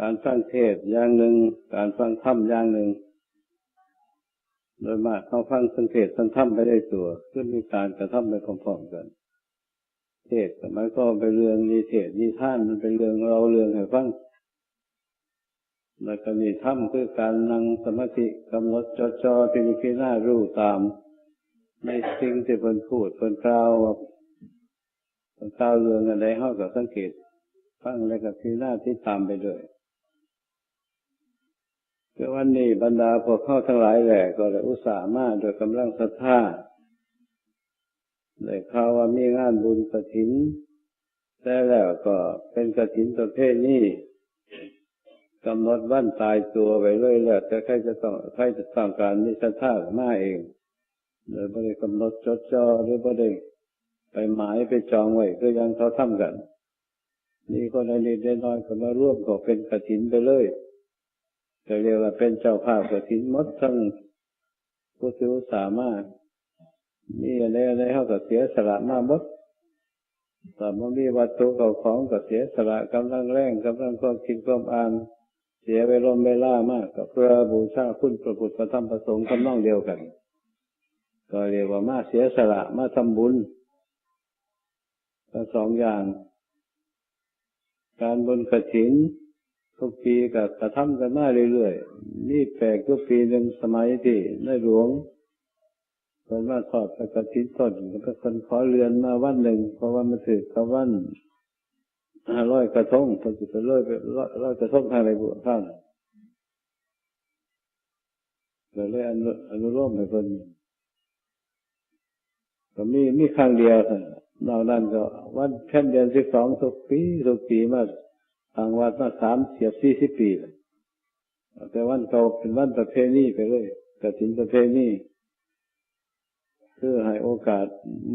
การฟังเทศอย่างหนึ่ง การฟังธรรมอย่างหนึ่ง โดยมากเขาฟังสังเทศสังธรรมไปได้ตัวขึ้นมีการกระทำไปพร้อมๆกัน เทศสมัยก็เป็นเรื่องนีเทศนีท่านมันเป็นเรื่องเราเรื่องให้ฟังแล้วก็นีธรรมคือการนั่งสมาธิกำหนดจดจ่อพิจารณารู้ตาม ในสิ่งที่เพิ่นพูดเพิ่นกล่าวเพิ่นกล่าวเรื่องอะไรเขาก็สังเกตฟังแล้วก็พิจารณาที่ตามไปด้วย คือวันนี้บรรดาพวกเข้าทั้งหลายแหละก็เลยอุตส่าห์มาโดยกำลังศรัทธาได้ข่าวว่ามีงานบุญกระถิน แต่แล้วก็เป็นกระถินประเภทนี้กำหนดวันตายตัวไปเรื่อยแล้วแต่ใครจะต้องใครจะต้องการมีศรัทธามาเองหรือไม่ได้กำหนดจดจ่อหรือไม่ได้ไปหมายไปจองไว้ก็ยังเขาทำกัน นี่คนในนิดน้อยก็มาร่วมก็เป็นกระถินไปเลย จะเรียกว่าเป็นเจ้าภาพกระถินมดทั้งผู้ที่สามารถมีอะไรอะไรเขาก็เสียสละมาหมดแต่เมื่อมีวัตถุเก่าของก็เสียสละกำลังแรงกำลังความคิดความอ่าน เสียไปลมเวลามากก็เพื่อบูชาคุณพระพุทธพระธรรมพระสงฆ์ทำนองเดียวกัน ก็เรียกว่ามาเสียสละมาทำบุญทั้งสองอย่าง การบุญกระถิน ทุกปีก็กระทำกันมาเรื่อยๆนี่แปลกทุกปีหนึ่งสมัยที่ในหลวงคนว่าทอดกระถินต้นก็คนขอเรือนมาวันหนึ่งเพราะว่ามันถือกับวันร้อยกระทงคนจะไปร้อยไปร้อยกระทงทางไรบุข้างเราเลยอนุอนุโลมให้คนก็มีมีครั้งเดียวนอกนั้นก็วันแค่เดือนสิบสองทุกปีทุกปีมาางวัดมาสามเสียบสี่สิบปีเลยแต่วันเก่าเป็นวันประเพณีไปเลยกระถินประเพณีคือให้โอกาส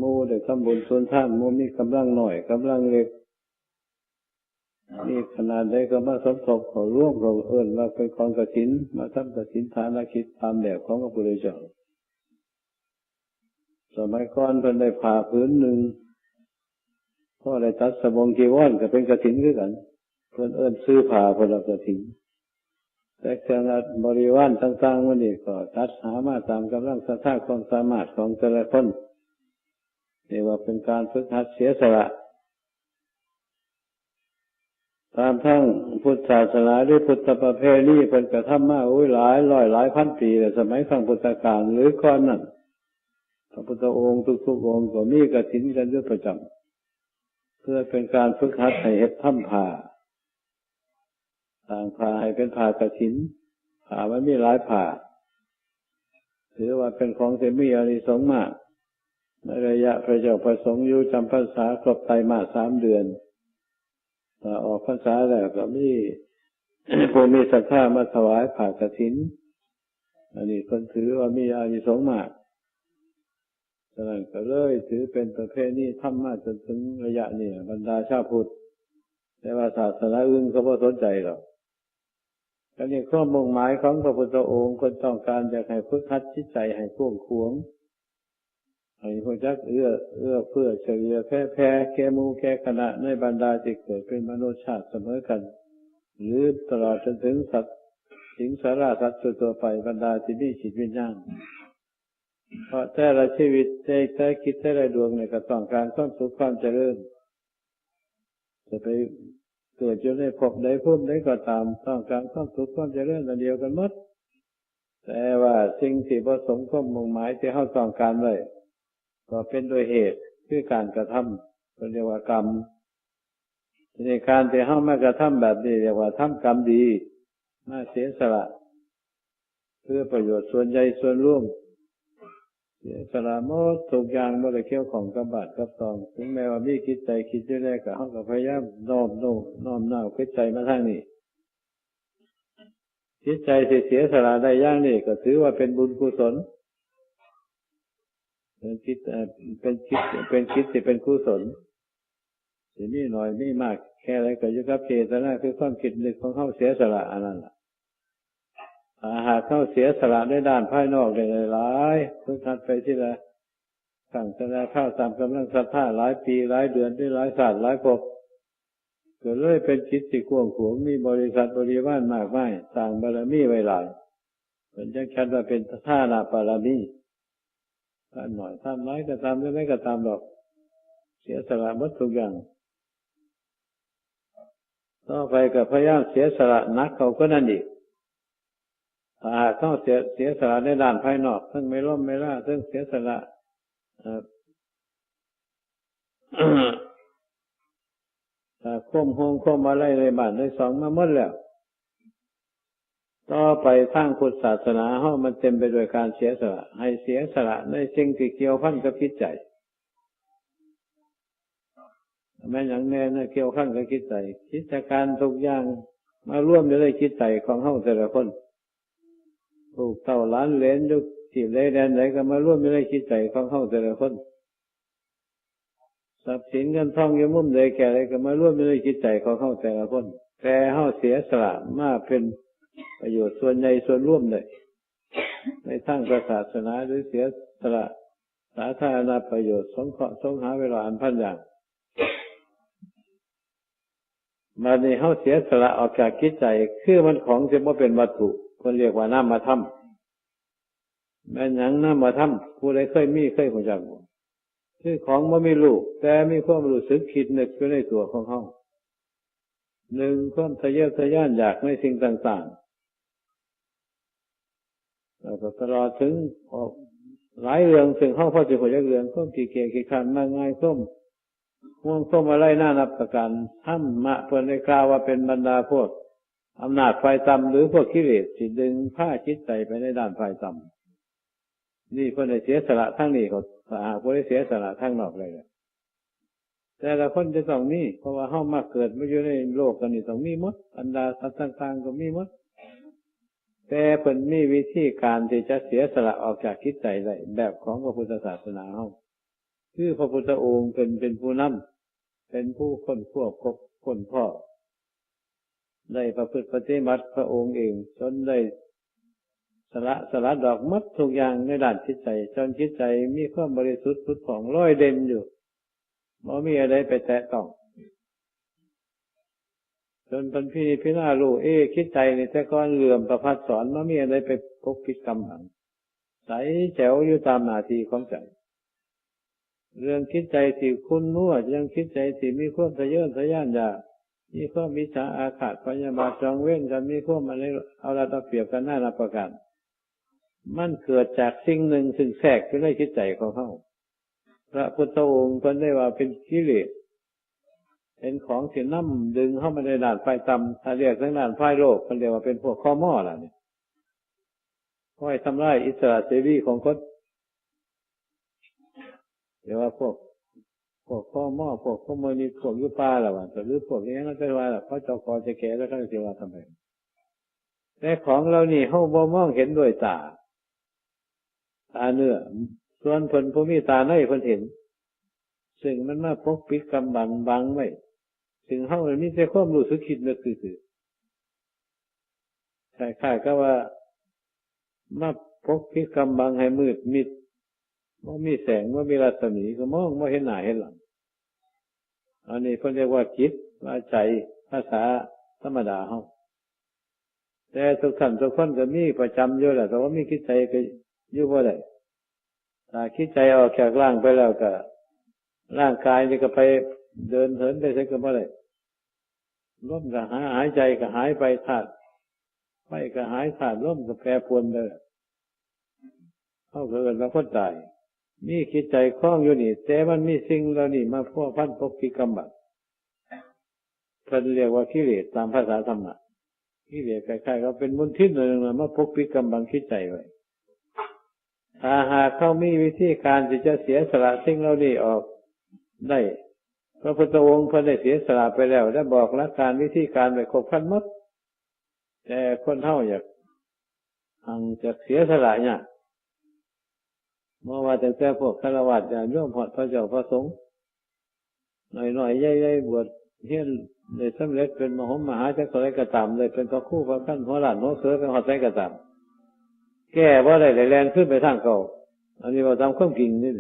มูได้ทำบุญส่วนท่านมูมีกำลังหน่อยกำลังเล็กนี่ขนาดใดก็มาสมทบขอร่วมเราเอิญว่าเป็นของกระถิน มาทำกระถินฐานคิดตามแบบของพระพุทธเจ้าสมัยก่อนเพิ่นได้ผ่าพื้นหนึ่งพ่อได้ตัดสบงกีวอนก็เป็นกระถินด้วยกัน เพิ่นเอิญซื้อผ่าเพิ่นกระถินแต่เครื่องบริวารต่างๆวันนี้ก็ตัดหามาตามกำลังสถาความสามารถของแต่ละคนเรียกว่าเป็นการฝึกหัดเสียสละตามทั้งพุทธศาสนาหรือพุทธประเพณีเป็นกระทำมาอุ้ยหลายร้อยหลายพันปีแต่สมัยขั้งพุทธกาลหรือก่อนนั้นพระพุทธองค์ทุกๆองค์ก็มีกระถินกันด้วยประจำเพื่อเป็นการฝึกหัดให้เห็ดถ้ำผ่า ต่างผ่าให้เป็นผ่ากระถินผ่ามันมีหลายผ่าถือว่าเป็นของเสมีอานิสงส์มากในระยะพระเจ้าประสงค์อยู่จำพรรษาครบไตรมาสสามเดือนออกพรรษาแล้วก็มีผู้มีศรัทธามาถวายผ่ากระถิน อันนี้คนถือว่ามีอานิสงส์มากฉะนั้นก็เลยถือเป็นประเพณีทำมาจนถึงระยะนี้บรรดาชาพุทธแต่ว่าศาสนาอื่นเขาไม่สนใจหรอก ก็นี่ข้อมุ่งหมายของพระพุทธองค์คนต้องการจะให้ฝึกหัดจิตใจให้พ่วงควงให้พวกจักเอื้อเอื้อเพื่อเฉลี่ยแพ้แพ้แก่มูแก่ขณะในบรรดาที่เกิดเป็นมนุษย์ชาติเสมอกัน หรือตลอดจนถึงสัตว์สิงสาราสัตว์ตัวไปบรรดาที่มีจิตวิญญาณเพราะแต่ละชีวิตใจแต่คิดแต่ละดวงเนี่ยก็ต้องการความสุขความเจริญ จะไป เกิดจนในภพใดภพใดก็ตามต้องการความสุขความเจริญอันเดียวกันหมด แต่ว่าสิ่งที่ผสมข้อมุ่งหมายที่เขาต้องการไว้ก็เป็นโดยเหตุคือการกระทำเรียกว่ากรรมในการที่เข้ามากระทำแบบนี้เรียกว่าทำกรรมดีมาเสียสละ เพื่อประโยชน์ส่วนใหญ่ส่วนร่วม สละหมดทุกอย่างไม่ได้เกี่ยวของกับบาดกับตอง ถึงแม้ว่ามีคิดใจคิดจะได้กับเขาก็พยายามน้อมโน้น้อมน้าวคิดใจมาทางนี้คิดใจเสียสละได้ย่างนี่ก็ถือว่าเป็นบุญกุศลเป็นคิดเป็นคิดเป็นคิดที่เป็นกุศลสินี่หน่อยนี่มาก แค่ไรก็ยุกับเจตนาคือความคิดนึกของเขาเสียสละอันนั้นแหละ หากเข้าเสียสละในด้านภายนอกได้หลายทุกทัดไปที่ละสั่งสนาข้าวตามกำลังศรัทธาหลายปีหลายเดือนด้วยหลายศาสตร์หลายภพไปก็เลยเป็นจิตที่กวงขวงมีบริษัทบริวารมากมายสร้างบารมีไว้หลายเป็นจังชัดว่าเป็นท่านาบารมีท่านหน่อยท่านน้อยก็ตามไม่ก็ตามหรอก เสียสละหมดทุกอย่างต่อไปกับพยายามเสียสละนักเขาก็นั่นอีก ถ้าหากเขาเสียเสียสละในด้านภายนอกซึ่งไม่ร่มไม่ล่าซึ่งเสียสละค้มหงค้มอะไรในบ้านในสองมาหมดแล้ว ต่อไปทางพุทธศาสนาเฮามันเต็มไปด้วยการเสียสละ ให้เสียสละในสิ่งที่เกี่ยวพันกับจิตใจแม้อย่างแน่นะเกี่ยวข้องกับจิตใจคิดการทุกอย่างมาร่วมอยู่ในจิตใจของเฮาแต่ละคน ลูกเต่าล้านเลนยุคที่ใดแดนไหนก็มาร่วมอยู่ในจิตใจของเฮาแต่ละคนทรัพย์สินเงินทองยมุ่มใดแก่ใดก็มาร่วมในจิตใจของเขาแต่ละคน แต่เขาเสียสละมาเป็นประโยชน์ส่วนใหญ่ส่วนร่วมเลยในทางศาสนาหรือเสียสละสาธารณประโยชน์สงเคราะห์สงหาเวลาอันพันอย่างมาในเขาเสียสละออกจากคิดใจคือมันของจะว่าเป็นวัตถุ คนเรียกว่าน้ามาทำแม่ยังน้ามาทำผู้ใดเคยมีเคยคงจักคือของมันไม่รู้แต่มีความรู้สึกคิดนึกอยู่ในตัวของเขาหนึ่งความทะเยอทะยานอยากในสิ่งต่างๆแล้วก็ตลอดถึงหลายเรื่องถึงเข้าพ่อจะหัวเรื่องข้อมกี่เกียกี่ขันมาง่ายข้มห่วงข้มอะไรน่านับประการท่ามาเพื่อนในกล่าวว่าเป็นบรรดาพวก อำนาจไฟต่ำหรือพวกกิเลสที่ดึงผ้าจิตใจไปในด้านไฟต่ำนี่เพื่อนเสียสละทั้งนี้เขาถ้าหากว่าได้เสียสละทั้งนอกเลยแต่ละคนจะต้องมีเพราะว่าห้องมาเกิดมาอยู่ในโลกกันนี่ต้องมีมดอันดาสัตว์ต่างๆก็มีมดแต่เพิ่นมีวิธีการที่จะเสียสละออกจากคิดใจได้แบบของพระพุทธศาสนาเฮาคือพระพุทธองค์เป็นเป็นผู้นำเป็นผู้คนควบคบคนพ่อ ได้ประพฤติปฏิบัติพระองค์เองจนได้สละสละดอกมัดทุกอย่างในด้านจิตใจจนจิตใจมีความบริสุทธิ์พุทธของร้อยเด่นอยู่ไม่มีอะไรไปแตะต้องจนเป็นพี่พี่นาลูเอ๊คิดใจในแต่ก้อนเหลื่อมประพัดสอนไม่มีอะไรไปพกพิกรรมหังใสแจ๋วอยู่ตามนาทีของใจ เรื่องคิดใจที่คุณมั่วยังคิดใจที่มีความทะเยอทะยานอยาก มีความมิจฉาอาฆาตพยาบาทจองเว้นกันมีความอะไรเอาละตะเปรียบกันหน้ารับประกันมันเกิดจากสิ่งหนึ่งซึ่งแทรกอยู่ในจิตใจของเขาพระพุทธองค์เป็นได้ว่าเป็นกิเลสเป็นของเสียน้ำดึงเข้ามาในด่านไฟต่ำถ้าเรียกทั้งด่านไฟโลกมันเรียกว่าเป็นพวกข้อม้อล่ะเนี่ยคอยทำลายอิสระเสรีของคนเรียกว่าพวก พวกข้อม้อพวกข้อมือนี่พวกยุป้าละวะหรือพวกนี้ก็จะว่าเขาเจ้าคอจะแก่แล้วก็จะว่าทำไมแต่ของเรานี่เขาบ่มองเห็นด้วยตา ตาเนื้อส่วนผลผู้มีตาในผลเห็น ซึ่งมันมาพกปิดกำบังบังไว้ซึ่งเฮาเลยมีแต่ความรู้สึกคิดนึกคือใช่ค่ก็ว่ามาพกปิดกำบังให้มืดมิด ว่ามีแสงว่ามีรัศมีก็มองว่าเห็นหน้าเห็นหลัง อันนี้เพิ่นเรียกว่าจิตว่าใจภาษาธรรมดาเฮาแต่ทุกท่านทุกคนก็มีประจำอยู่แหละแต่ว่ามีคิดใจก็อยู่บ่ได้ถ้าคิดใจออกจากร่างไปแล้วก็ร่างกายนี่ก็ไปเดินเหินไปใช่ก็บ่ได้ร่มก็หายหายใจก็หายไปธาตุไฟก็หายธาตุร่มก็แปรปวนเลยเข้าเกิดแล้วคนตาย มีคิดใจคล้องอยู่นี่ แต่มันมีสิ่งเหล่านี้มาพัวพันปกปิกรรมบัตเพิ่นเรียกว่ากิเลสตามภาษาธรรมะกิเลสคล้ายๆก็เป็นมุนทิศหนึ่งมาพกปิกรรมบังคิดใจไว้ถ้าหากเขามีวิธีการที่จะเสียสละสิ่งเหล่านี้ออกได้พระพุทธองค์พระได้เสียสละไปแล้ว ได้บอกหละกการวิธีการไปครบคันมดแต่คนเท่าอยากหังจะเสียสละเนี่ย มื่อว่าแต่แต่พวกฆราวาสอย่าร่วมพอดพระเจ้าพระสงฆ์หน่อยหน่อยย่ยๆบวชเฮียนเลยสำเร็จเป็นมหมหาจักรไรกระตามเลยเป็นพระคู่พระขั้นหัวหลานหัวเสือเป็นหอดไรกระตามแก้ว่าได้แรงขึ้นไปทางเก่าอันนี้ว่าตามข้อมกิ่งนี่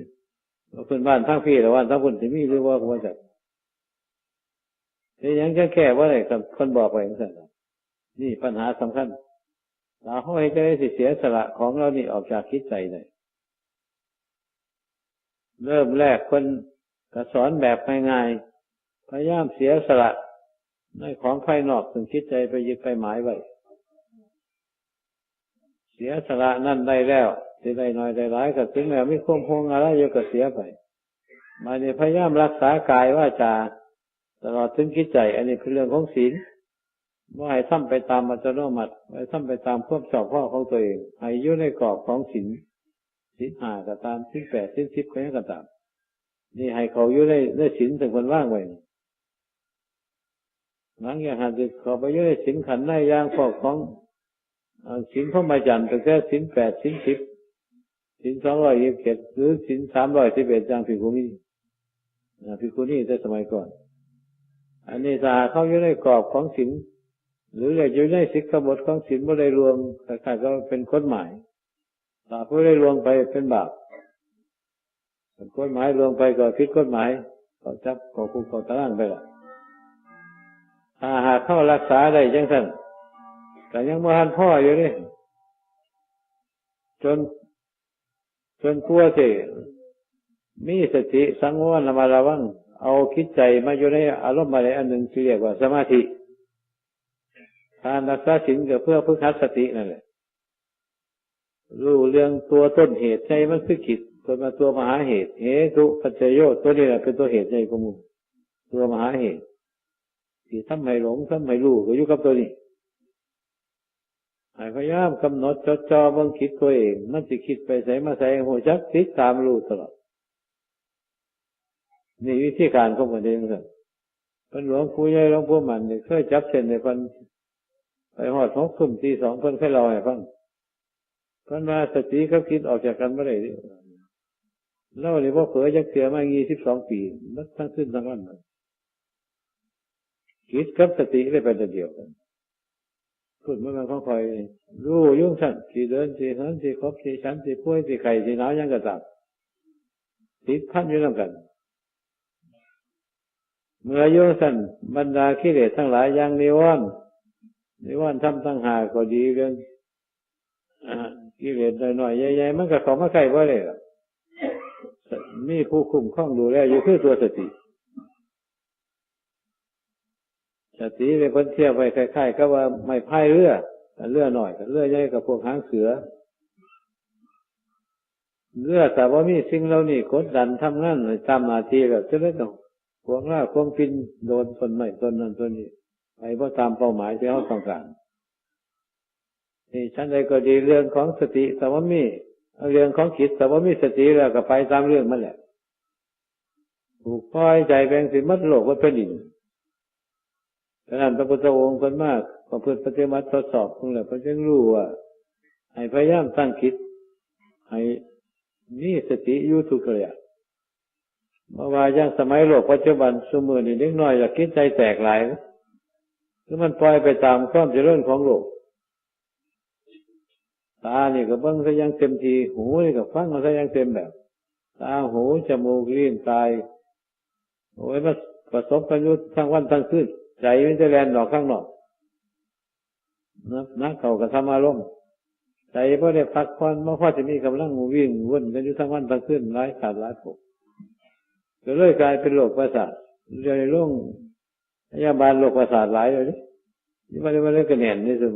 เพื่อนบ้านทางพี่แต่ว่าทางคนที่มีหรือว่าว่าจะแนี่ยังจะแก้ว่าอะไรคนบอกไปอย่างนั้นนี่ปัญหาสำคัญเราให้จะได้สิเสียสละของเรานี่ออกจากคิดใจเลย เริ่มแรกคนก็สอนแบบง่ายๆพยายามเสียสละในของภายนอกถึงคิดใจไปยึดไปหมายไว้เสียสละนั่นได้แล้วสิได้น้อยได้หลายก็ถึงแล้ไม่ควบคุมอะไรเยอะก็เสียไปมาเนี่ยพยายามรักษากายว่าจาตลอดถึงคิดใจ อันนี้เป็นเรื่องของศีลว่าให้ทำไปตามอัตโนมัติให้ทำไปตามควบชอบพ่อของตัวเองให้ยุ่ในกรอบของศีล ศีลห้าก็ตามศีลแปดศีลสิบก็ตาม นี่ให้เขาอยู่ในในศีลถึงคนว่างไว้หลังจากหันจะขอไปยุ่ในศีลขันในย่างพอกของศีลพระมาจันทร์ตั้งแต่ศีลแปดศีลสิบศีลสองร้อยยี่สิบเจ็ดหรือศีลสามร้อยสิบเอ็ดจางพิคุนีพิคุนีแต่สมัยก่อน อันนี้ถ้าเข้าอยู่ในกรอบของศีลหรืออยู่ในสิกขบทของศีลไม่ได้รวมแต่ใครก็เป็นกฎหมาย ถ้าผู้ได้รวมไปเป็นบาปกฎหมายรวมไปก็ผิดกฎหมายก็จับก็คุกก็ตารางไปละถ้าหากเข้ารักษาได้จังสันแต่ยังม่ทันพ่ออยู่นี่จน จนกลัวสิมีสติสังวรระมาระวัง เอาคิดใจมาอยู่ในอารมณ์อะไรอันหนึ่งที่เรียกว่าสมาธิการรักษาศีลก็เพื่อพึ่งคัดสตินั่นแหละ รู้เรื่องตัวต้นเหตุใจมันคือจิตตัวมาตัวมหาเหตุเหตุปัจจโยตัวนี้แหละเป็นตัวเหตุใจของมึงตัวมหาเหตุที่ทำให้หลงทำให้รู้ก็อยู่กับตัวนี้พยายามกำหนดจดจ่อบังคิดตัวเอง มันจะคิดไปใส่มาใส่หัวจักติดตามรู้ตลอดนี่วิธีการของมันเองครับเป็นหลวงปู่ใหญ่หลวงปู่มันเนี่ยเคยจับเส้นในพันไปหอดหกทุ่มตีสองเพิ่นเคยล่าให้ฟัง พิ่นมาสติเขาคิดออกจากกันเมื่อไหร่เล่าเลยว่าเผยจะเสียมางี้สิบสองปีมันทั้งขึ้นทั้งวันคิดกับสติได้ไปเดียวกันพูดเมื่อมันเขาคอยรู้ยุ่งสั่นสีเดินสีเหินสีครบสีชั้นสีพุ้ยสีไข่สีนาวยังกระตับติดพันอยู่น้ำกัน เมื่อยุ่งสั่นบรรดาขี้เหร่ทั้งหลายยังนิวรณ์นิวรณ์ทำตั้งหาก็ดีเรื่อง กิเลสหน่อยๆใหญ่ๆมันก็เขามาใกล้ว่าเลยมีผู้คุมข้องดูแลอยู่คือตัวสติสติเป็นคนเทียบไปคล้ายๆก็ว่าไม่พายเรือเรือหน่อยเรือใหญ่กับพวกหางเสือเรือแต่ว่ามีสิ่งเรานี่กดดันทำงานตามนาทีแบบจะได้ต้องพวกล่าควงฟินโดนต้นใหม่ต้นนั้นต้นนี้ไปเพราะตามเป้าหมายที่เขาต้องการ นี่ฉันใดก็ดีเรื่องของสติแต่ว่ามีเรื่องของจิตแต่ว่ามีสติแล้วก็ไปตามเรื่องมันแหละถูกปล่อยใจแบ่งสิมัดโลกว่าเป็นดินดังนั้นพระพุทธองค์คนมากพอเพื่อปฏิบัติทดสอบคงแหละพระจึงรู้ว่าให้พยายามตั้งคิด ให้มีสติอยู่ทุกระยะเมื่อวานยังสมัยโลกปัจจุบันสมือนี่เล็กน้อยอยากคิดใจแตกหลายคือมันปล่อยไปตามความเจริญของโลก ตาเนี่ก็เบิ้งซะยังเต็มที หูนี่ก็ฟังซะยังเต็มแบบ ตาหูจมูกลิ้นกายโอ้ยมาประสบกันอยู่ทั้งวันทั้งคืนใจมันจะแลนออกข้างนอกนะนักเขาก็ทำอารมณ์ใจพอได้พักผ่อนเมื่อพอจะมีกำลังวิ่งวุ่นกันอยู่ทั้งวันทั้งคืนร้ายขาดร้ายผกก็เลยกลายเป็นโรคประสาทเรียนร่วงพยาบาลโรคประสาทหลายเลยนี่มันมันเลยกระเน่นนี่สม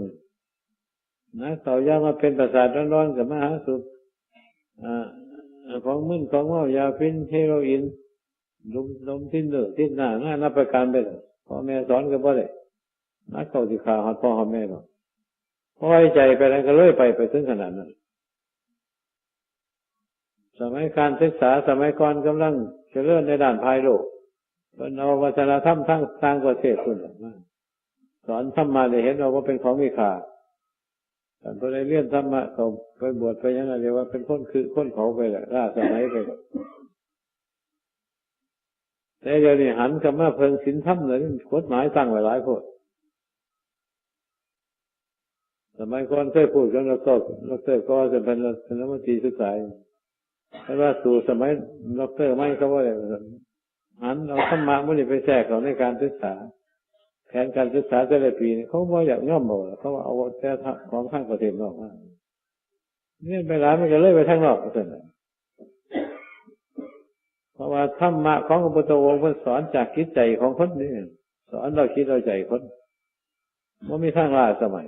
นะเขายามาเป็นประสาทร้อนๆกับมหาสุขของมึนของเมายาพินเฮโรอีนลมลมทิ้นเดือดทิ้นหน้าหน้านับประการไปเลยพ่อแม่สอนก็บ่ได้นักเขาสิขาหอดพ่อหอดแม่หรอกพอไว้ใจไปแล้วก็เลยไปไปถึงขนาดนั้นสมัยการศึกษาสมัยก่อนกำลังเจริญในด้านภายโลกเป็นเอาวัฒนธรรมทั้งทางประเทศคุณสอนธรรมะได้เห็นว่าเป็นของมีค่า แต่พอได้เรียนธรรมะเขาไปบวชไปยังไงเรียกว่าเป็นคนคือคนเขาไปแหละล่าสมัยไปแต่เดี๋ยวนี้หันกับมาเพิงสินธรรมเลยกฎหมายตั้งไว้หลายคนสมัยก่อนเคยพูดกันเราก็เราเคยก็จะเป็นคณะมนตรีศึกษาแต่ว่าสู่สมัยดรไม่เขาว่าอะไรหันเอาธรรมะมันไปแทรกเขาในการศึกษา แผนการศึกษาแต่ละปีเขาบอกอยากย่อมบอกเขาเอาแต่ของข้างประเทศนอกมาเนี่ยไปร้านมันก็เลยไปทางนอกก็เสนอเพราะว่าธรรมะของพระพุทธองค์มันสอนจากคิดใจของคนนี่สอนเราคิดเราใจคนว่ามีทางลาสมัย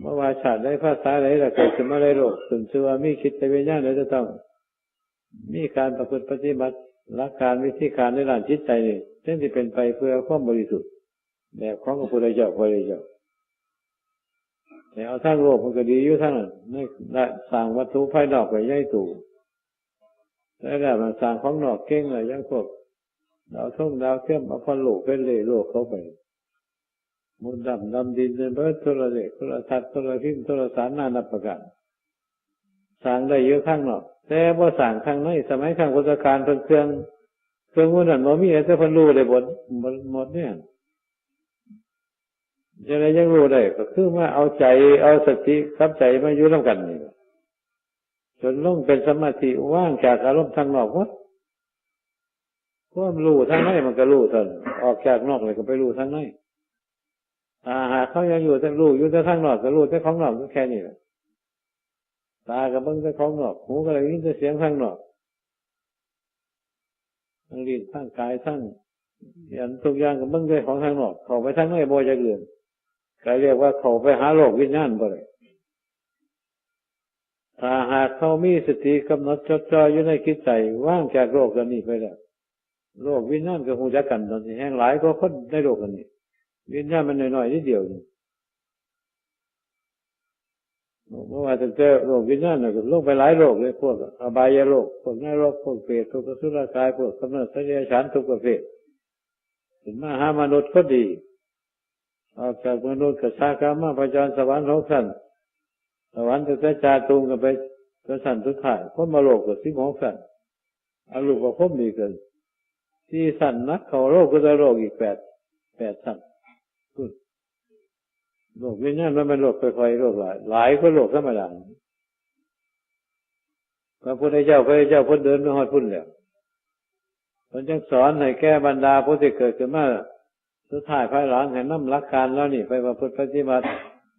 เมื่อว่าชาติได้ภาษาไหนเราเกิดขึ้นมาในโลกถึงชื่อว่ามีคิดใจวิญญาณเราจะต้อง มีการประพฤติปฏิบัติรักการวิธีการในด้านจิตใจนี่ ซึ่งที่เป็นไปเพื่อความบริสุทธิ์แบบของพระพุทธเจ้าพระเจ้าแต่เอาทั้งโลกมันก็ดีอยู่ทั้งนั้นไม่ได้สร้างวัตถุภายนอกไปย่อยตู่แล้วแต่มันสร้างของนอกเก่งเลยยังพวกดาวทุ่งดาวเทียมเอาพันโลกเป็นเลยโลกเข้าไปมุนดำดำดินเป็นเบิร์โทรเด็กโทรทัศน์โทรพิมพ์โทรสารนานับประการสร้างได้เยอะข้างนอก แต่พอสร้างข้างในสมัยข้างพุทธกาลเพิ่นเครื่อง เครื่องมือนั่นบ่มีแต่เพิ่นรู้ได้หมดหมดเนี่ยจะได้ยังรู้ได้ก็คือว่าเอาใจเอาสติกับใจมาอยู่ร่วมกันนี่จนลงเป็นสมาธิว่างจากอารมณ์ทางนอกวะเพรามรู้ทางในมันก็รู้ทันออกจากนอกเลยก็ไปรู้ทางในตาหาเขายังอยู่แต่รู้อยู่แต่ทางนอกก็รู้แต่ของนอกก็แค่นี้แหละตากับเบิ้งแต่ของนอกหูก็เลยยินแต่เสียงทางนอก ทั้งลิ้นทั้งกายทั้งยันทุกอย่างกับเบิ้งแต่ของทางนอกเขาไปทางในบ่จะเกินก็เรียกว่าเขาไปหาโลกวิญญาณบ่เลยถ้าหากเขามีสติกำหนดจดจ่ออยู่ในคิดใจว่างจากโลกกันนี้ไปแล้วโลกวิญญาณกับหูจักกันตอนนี้แห้งหลายก็คนในโลกกันนี้วิญญาณมันน้อยๆนิดเดียวนี่ เมื่อวานตั้งแต่โลกวิญญาณเนี่ยก็ลงไปหลายโลกเลยพวกอบายโลกพวกนรกพวกเปรตพวกสุรกายพวกกำเนิดสัญญาฉันทุกประเภทถึงมาหามนุษย์ก็ดีออกจากมนุษย์กับชากามาพจรสวรรค์หกสันสวรรค์จะจาตุงกันไปกระสันทุกข่ายพ้นมาโลกกับสิบหกสันอาลูกกับพ้นมีกันที่สันนักเขาโลกก็จะโลกอีกแปดแปดสัน วิญญาณมันเป็นโลกค่อยๆโลกหลายหลายก็โลกธรรมดาพระพุทธเจ้าพระเจ้าพ้นเดินไม่หอดพุ่นแล้วคนจังสอนให้แก้บรรดาผู้ที่เกิดขึ้นมาสุดท้ายภายหลังให้น้ำรักการแล้วนี่ ไปประพฤติปฏิบัติ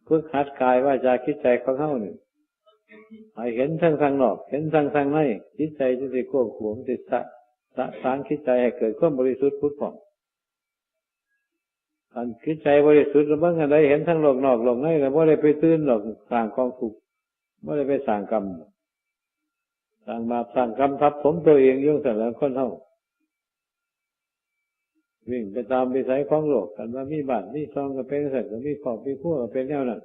พึ่งหัดกายว่าจะคิดใจของเขาหนึ่งให้เห็นทั้งทางนอก เห็นทั้งทางในคิดใจจะติโก้ขวงติดสะสะสางคิดใจให้เกิดความบริสุทธิ์พุทธผ่อง การคิดใจบริสุทธิ์แล้วบ้างอะไรเห็นทั้งโลกนอกโลกในแต่ว่าได้ไปตื่นหรอกสร้างกองทุกข์ไม่ได้ไปสร้างกรรมสร้างบาปสร้างกรรมทับผมตัวเองยุ่งแต่ละคนเท่าวิ่งไปตามไปใส่ของโลกกันว่ามีบาตรมีซองก็เป็นสัตว์ก็มีขอบมีขั้วก็เป็นแนวนั้น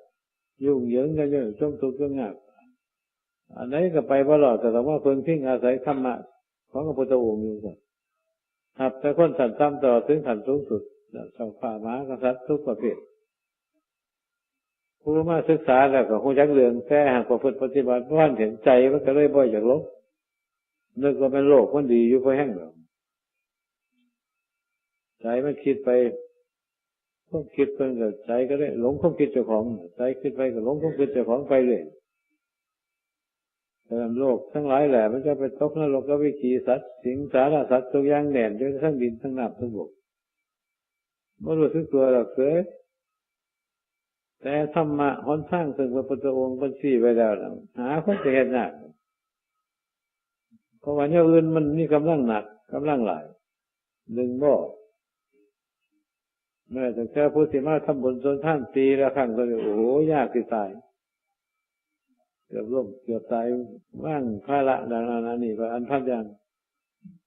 ยุ่งเหยิงกันเยอะจมทุกข์จมงับอันไหนก็ไปบ่หลอดแต่ว่าคนพิ้งอาศัยธรรมะของพระพุทธองค์อยู่สัตว์หับแต่คนสัตว์ตามต่อถึงขันสูงสุด สังฝ่าม้ากษัตริย์ทุกประเภทผู้มาศึกษาแล้วก็คงจักเรื่องแค่หากประพฤติปฏิบัติว่านเห็นใจมันก็เลยบ่อยจากลบนึกว่าเป็นโลกมันดีอยู่พอแห้งแบบใจมันคิดไปความคิดเพิ่งกับใจก็ได้หลงความคิดเจ้าของใจคิดไปก็หลงความคิดเจ้าของไปเลยแต่โลกทั้งหลายแหละมันจะไปตกนรกก็วิคีสัตว์สิงสารสัตว์ทุกอย่างแหน่นจนทั้งดินทั้งน้ำทั้งบก ไม่รู้สึกตัวหรอกเสือแต่ธรรมะหนทางซึ่งพระพุทธองค์บัญชีไว้แล้วนะหาคนจะเห็นหนักเพราะว่าเนี่ยอื่นมันมีกำลังหนักกำลังหลายหนึ่งบ่แม่แต่แค่พูดสิมาทำบุญจนท่านตีละครั้งก็เลยโอ้โหยากที่ตายเกือบล่มเกือบตายว่างพระละดังนั้นนี่ว่าอันพันยัง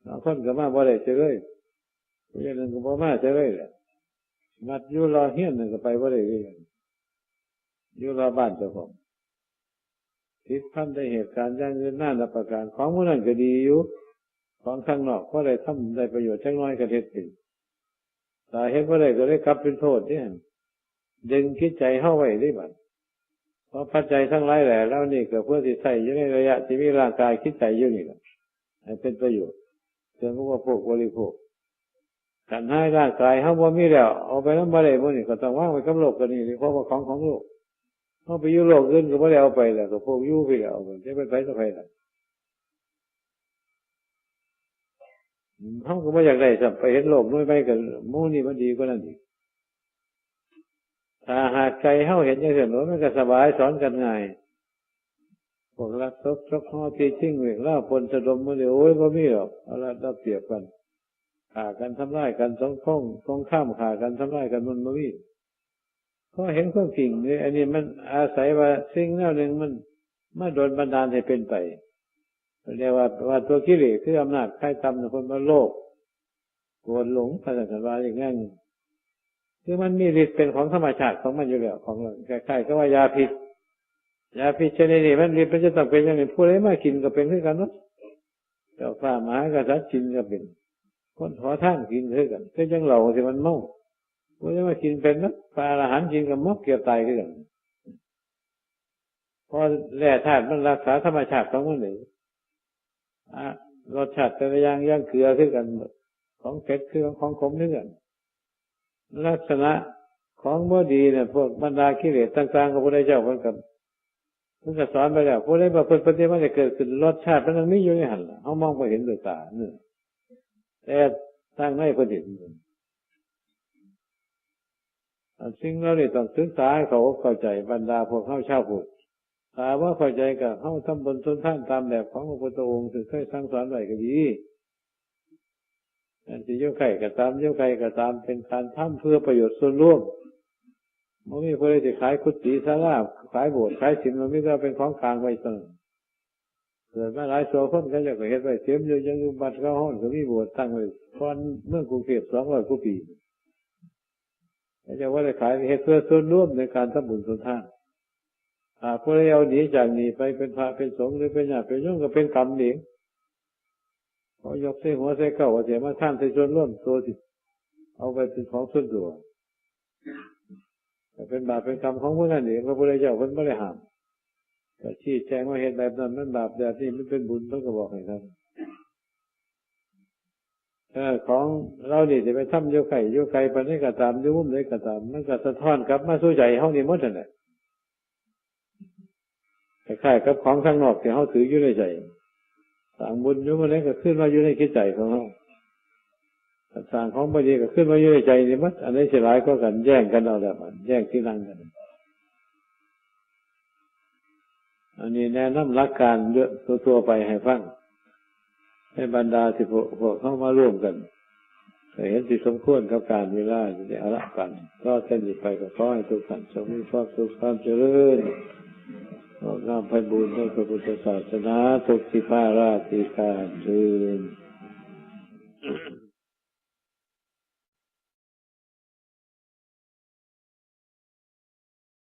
บางคนก็มาบ่ได้เจอเลยผู้ใหญ่หนึ่งก็บ่มาเจอเลยแหละ มัดอยู่รอเฮียนหนึ่งก็ไปบ่ได้เลยอยู่รอบ้านเจ้าของทิศพันได้เหตุการณ์ย่างเงินหน้านับประการของผู้นั้นก็ดีอยู่ของข้างนอกก็ได้ทำได้ประโยชน์ช่างน้อยกระเท็ดสิตาเห็นว่าได้ก็ได้กลับเป็นโทษเนี่ยดึงคิดใจเข้าไว้ได้บ้างเพราะพัดใจทั้งหลายแหละแล้วนี่ก็เพื่อที่ใส่อยู่ในระยะที่มีร่างกายคิดใจอยู่นี่แหละเป็นประโยชน์เรื่องว่าพวกบริโภค การให้ร่างกายเขาบ่มีแล้ว เอาไปน้ำบาเลยพวกนี้ก็ต้องว่างไปกับโลกกันนี่เพราะว่าของของโลกเขาไปยุ่โลกอื่นก็ไม่ได้เอาไปแล้วก็พวกยุ่ไปแล้วจะเป็นไปสักไปแล้วเขาก็ไม่อยากได้สับไปเห็นโลกน้อยไปกันมูนี่มันดีกว่านั้นอีกถ้าหากใจเข้าเห็นอย่างเห็นว่ามันก็สบายสอนกันง่ายพวกรักทบชกห้อตีชิ่งเวกล่าปนสะดมมือเดียวโอ้ยก็มีหรอกเอาละรับเปรียบกัน ขากันทำร้ายกันสองข้องสองข้ามขากันทำร้ายกันมันไม่มีก็เห็นความจริงเนี่ยอันนี้มันอาศัยว่าสิ่งแนวหนึ่งมันมาโดนบันดาลให้เป็นไปเรียกว่าว่าตัวกิเลสคืออำนาจใครทำคนมาโลกโกรธหลงภาษาสันวาอย่างนั้นคือมันมีฤทธิ์เป็นของธรรมชาติของมันอยู่แล้วของเราคล้ๆก็ว่ายาพิษยาพิษชนิดนี้มันฤทธิ์มันจะต้องเป็นอย่างนี้ผู้ใดมากินก็เป็นขึ้นกันเนาะเจ้าฟ้ามาก็สัตว์กินก็เป็น คนขอท่านกินขึ้นกันก็ยังเหล่าที่มันเมาผู้ใดมากินเป็นนะปลาอาหารกินกับมกเกี่ยวตายขึ้นกันพอแร่ธาตุมันรักษาธรรมชาติของมันเองรสชาติแต่ละอย่างย่างเกลือขึ้นกันของเผ็ดคือของขมนี่กัน ลักษณะของบ่ดีเนี่ยพวกบรรดากิเลสต่างๆของพระเจ้าเหมือนกันมันก็สอนไปแล้วผู้ใดบอกเพิ่นปฏิบัติจะเกิดขึ้นรสชาติมันไม่อยู่ในหันเขามองไปเห็นด้วยตาเนี่ย แต่ทางในประดิษฐ์สิ่งเรานี่ต้องศึกษาให้เขาเข้าใจบรรดาพวกเข้าชาวพุทธถามว่าเข้าใจกับเข้าทำบนทุนท่านตามแบบของพระพุทธองค์ถึงเคยสั่งสอนไว้ก็ดีอันที่โยกไข่ก็ตามโยกไข่ก็ตามเป็นการทำเพื่อประโยชน์ส่วนรวมมันมีคนที่ขายคุตีสาราขายโบสถ์ขายสินมันไม่ได้เป็นของกลางไว้เสมอ เกิดมาหลายโซคนก็จะเห็นไปเสียมอยู่ยังบัดเข้าห้องก็มีบสถ์ตั้งไว้ตอนเมื่อกรุงเทพสองร้อยกว่าปีจะว่าได้ขายเหตุเพื่อส่วนร่วมในการทำบุญสุนทานหากผู้ใดเอาหนีจากนี้ไปเป็นพระเป็นสงฆ์หรือเป็นญาติเป็นโยมก็เป็นกรรมเองเขายกเส้หัวเส้เก่าเสียมาท่านใส่ส่วนร่วมตัวที่เอาไปเป็นของส่วนตัวแต่เป็นบาปเป็นกรรมของพวกนั้นเองพระพุทธเจ้าเพิ่นไม่ได้ห้าม ชี้แจงว่าเหตุแบบนั้นมันบาปแบบนี้มันเป็นบุญต้องก็บอกให้ท่านเออของเรานี่จะไปทำโยไข่โยไข่ไปนี่ก็ตามโยมุมนี่ก็ตาม มันก็สะท้อนกลับมาสู้ใจห้องนี้มดเลยคล้ายๆกับของข้างนอกที่เขาถืออยู่ในใจสั่งบุญอยู่มาแล้วก็ขึ้นมาอยู่ในคิดใจของเขาสั่งของบดีก็ขึ้นมาอยู่ในใจนี่มัดอันนี้เสียร้ายก็กันแย่งกันเอาแบบมันแย่งที่นั่งกัน อันนี้แนะนำหลักการเยอะตัวๆไปให้ฟังให้บรรดาที่พวกเข้ามาร่วมกันแต่เห็นสิสมควรกับการเวลาจะอาละกัน ก็เส้นไปก็ขอให้ทุกท่านจงมีความสุขความเจริญงามไพบูรณ์ในพระพุทธศาสนาทุกสิภาราติการเดิน